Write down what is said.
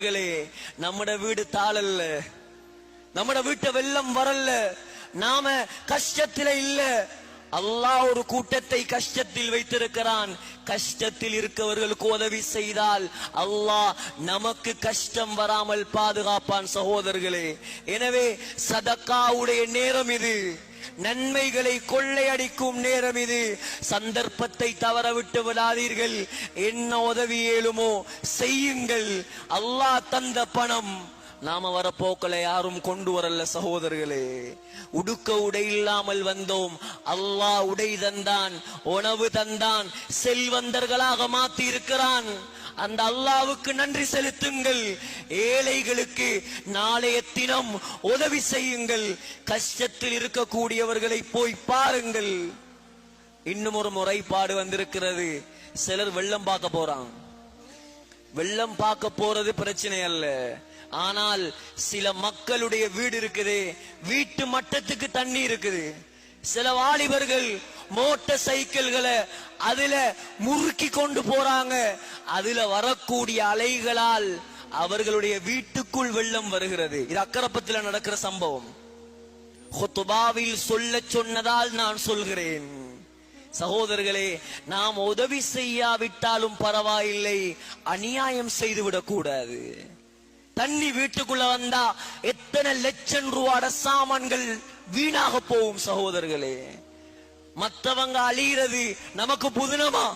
களே, நம்மட வீடு தாளல்ல நம்மட வீட்டை வெள்ளம் வரல நாம கஷ்டத்தில இல்ல. அல்லாஹ் ஒரு கூட்டத்தை கஷ்டத்தில் வைத்திருக்கிறான். கஷ்டத்தில் இருக்கவர்களுக்கு உதவி செய்தால் அல்லாஹ் நமக்கு கஷ்டம் வராமல் பாதுகாப்பான் சகோதரர்களே. எனவே சதக்காவுடைய நேரம் இது. நன்மைகளை கொள்ளையடிக்கும் நேரம் இது. சந்தர்ப்பத்தை தவற விட்டு விடாதீர்கள். என்ன உதவி இயலுமோ செய்யுங்கள். அல்லாஹ் தந்த பணம். நாம வரப்போக்களை யாரும் கொண்டு வரல சகோதரர்களே. உடுக்க உடை இல்லாமல் வந்தோம். அல்லாஹ் உடை தந்தான் உணவு தந்தான் செல்வந்தர்களாக மாத்தி இருக்கிறான் அந்த அல்லாவுக்கு நன்றி செலுத்துங்கள். ஏழைகளுக்கு நாளைய தினம் உதவி செய்யுங்கள். கஷ்டத்தில் இருக்கக்கூடியவர்களை போய் பாருங்கள். இன்னும் ஒரு முறைப்பாடு வந்திருக்கிறது. சிலர் வெள்ளம் பார்க்க போறாங்க வெள்ளம் பார்க்க போறது பிரச்சனை அல்ல. ஆனால் சில மக்களுடைய வீடு இருக்குது. வீட்டு மட்டத்துக்கு தண்ணி இருக்குது. சில வாலிபர்கள் மோட்டார் சைக்கிள்களை அதுல முறுக்கி கொண்டு போறாங்க. அதுல வரக்கூடிய அலைகளால் அவர்களுடைய வீட்டுக்குள் வெள்ளம் வருகிறது. இது அக்கரப்பத்தில் நடக்கிற சம்பவம். ஹொத்துபாவில் சொல்ல சொன்னதால் நான் சொல்கிறேன். சகோதரர்களே நாம் உதவி செய்யாவிட்டாலும் பரவாயில்லை. அநியாயம் செய்துவிடக் கூடாது தண்ணி வீட்டுக்குள்ள வந்தா எத்தனை லட்சம் ரூபாட சாமான்கள் வீணாக போகும் சகோதரர்களே. மத்தவங்க அழிகிறது நமக்கு புதினமா?